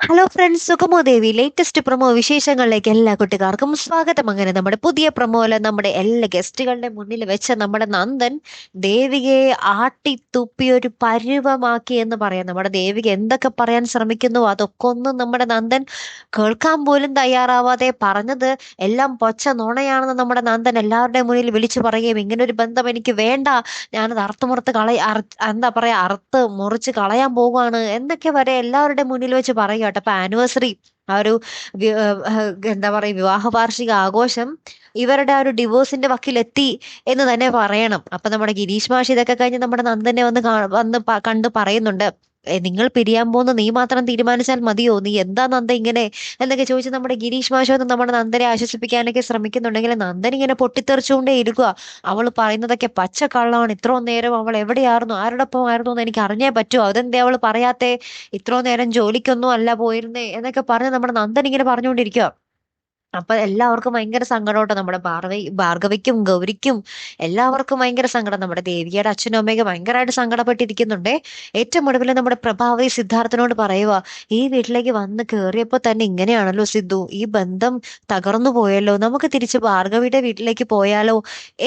Hello friends Sukhamo Devi latest promo വിശേഷങ്ങളിലേക്ക് എല്ലാ കുട്ടികാർക്കും സ്വാഗതം. അങ്ങനെ നമ്മുടെ പുതിയ പ്രൊമോയിൽ നമ്മുടെ എല്ലാ ഗസ്റ്റുകളുടെ മുന്നിൽ വെച്ച നമ്മുടെ നന്ദൻ ദേവികയെ ആട്ടി തുപ്പി ഒരു പരുവമാക്കി എന്ന് പറയാം. നമ്മുടെ ദേവിക എന്തൊക്കെ പറയാൻ ശ്രമിക്കുന്നു അതൊക്കെ ഒന്നും നമ്മുടെ നന്ദൻ കേൾക്കാൻ പോലും തയ്യാറാവാതെ പറഞ്ഞത് എല്ലാം പൊച്ച നുണയാണെന്ന് നമ്മുടെ നന്ദൻ എല്ലാവരുടെയും മുന്നിൽ വിളിച്ചു പറയുകയും ഇങ്ങനെ ഒരു ബന്ധം എനിക്ക് വേണ്ട. ഞാനത് അറുത്തുമുറുത്ത് കളയ എന്താ പറയാ അറുത്ത് മുറിച്ച് കളയാൻ പോകുകയാണ് എന്നൊക്കെ വരെ എല്ലാവരുടെ മുന്നിൽ വെച്ച് പറയുക. കേട്ടോ. അപ്പൊ ആനിവേഴ്സറി ആ ഒരു എന്താ പറയാ വിവാഹ വാർഷിക ആഘോഷം ഇവരുടെ ആ ഒരു ഡിവോഴ്സിന്റെ വക്കിലെത്തി എന്ന് തന്നെ പറയണം. അപ്പൊ നമ്മുടെ ഗിരീഷ് മാഷ് ഇതൊക്കെ കഴിഞ്ഞ് നമ്മുടെ നന്ദനെ വന്ന് വന്ന് കണ്ട് പറയുന്നുണ്ട്. "ഏ, നിങ്ങൾ പിരിയാൻ പോകുന്ന നീ മാത്രം തീരുമാനിച്ചാൽ മതിയോ? നീ എന്താ നന്ദ ഇങ്ങനെ എന്നൊക്കെ ചോദിച്ച് നമ്മുടെ ഗിരീഷ് മാഷോന്ന് നമ്മുടെ നന്ദനെ ആശ്വസിപ്പിക്കാനൊക്കെ ശ്രമിക്കുന്നുണ്ടെങ്കിൽ നന്ദൻ ഇങ്ങനെ പൊട്ടിത്തെറിച്ചുകൊണ്ടേ ഇരിക്കുക അവൾ പറയുന്നതൊക്കെ പച്ച കള്ളമാണ് ഇത്രയും നേരം അവൾ എവിടെയായിരുന്നു? ആരോടൊപ്പം ആയിരുന്നു എന്ന് എനിക്ക് അറിഞ്ഞേ പറ്റുമോ അതെന്തേ അവൾ പറയാത്തേ? ഇത്രയും നേരം ജോലിക്കൊന്നും അല്ല പോയിരുന്നേ എന്നൊക്കെ പറഞ്ഞ് നമ്മുടെ നന്ദൻ ഇങ്ങനെ പറഞ്ഞുകൊണ്ടിരിക്കുക അപ്പൊ എല്ലാവർക്കും ഭയങ്കര സങ്കടമുണ്ട് നമ്മുടെ ഭാർവി ഭാർഗവിക്കും ഗൗരിക്കും എല്ലാവർക്കും ഭയങ്കര സങ്കടം. നമ്മുടെ ദേവിയുടെ അച്ഛനും അമ്മയൊക്കെ ഭയങ്കരമായിട്ട് സങ്കടപ്പെട്ടിരിക്കുന്നുണ്ടേ. ഏറ്റവും ഒടുവിൽ നമ്മുടെ പ്രഭാവതി സിദ്ധാർത്ഥനോട് പറയുക ഈ വീട്ടിലേക്ക് വന്ന് കയറിയപ്പോ തന്നെ ഇങ്ങനെയാണല്ലോ സിദ്ധു ഈ ബന്ധം തകർന്നു പോയല്ലോ നമുക്ക് തിരിച്ച് ഭാർഗവിയുടെ വീട്ടിലേക്ക് പോയാലോ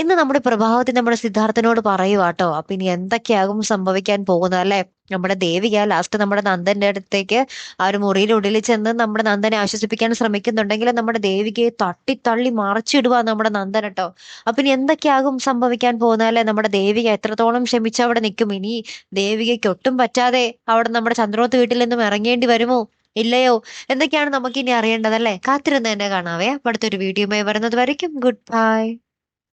എന്ന് നമ്മുടെ പ്രഭാവതി നമ്മുടെ സിദ്ധാർത്ഥനോട് പറയുക കേട്ടോ അപ്പൊ ഇനി എന്തൊക്കെയാകും സംഭവിക്കാൻ പോകുന്നത് അല്ലെ? നമ്മുടെ ദേവിക ലാസ്റ്റ് നമ്മുടെ നന്ദന്റെ അടുത്തേക്ക് ആ ഒരു മുറിയിലുള്ളിൽ ചെന്ന് നമ്മുടെ നന്ദനെ ആശ്വസിപ്പിക്കാൻ ശ്രമിക്കുന്നുണ്ടെങ്കിൽ നമ്മുടെ ദേവികയെ തട്ടിത്തള്ളി മറച്ചിടുക നമ്മുടെ നന്ദൻ കേട്ടോ. അപ്പൊ ഇനി എന്തൊക്കെയാകും സംഭവിക്കാൻ പോകുന്നതല്ലേ നമ്മുടെ ദേവിക എത്രത്തോളം ക്ഷമിച്ച് അവിടെ നിൽക്കും? ഇനി ദേവികയ്ക്ക് ഒട്ടും പറ്റാതെ അവിടെ നമ്മുടെ ചന്ദ്രോത്ത് വീട്ടിൽ നിന്നും ഇറങ്ങേണ്ടി വരുമോ? ഇല്ലയോ? എന്തൊക്കെയാണ് നമുക്ക് ഇനി അറിയേണ്ടതല്ലേ കാത്തിരുന്ന് തന്നെ കാണാവേ. അടുത്തൊരു വീഡിയോയുമായി വരുന്നത് വരയ്ക്കും. Good bye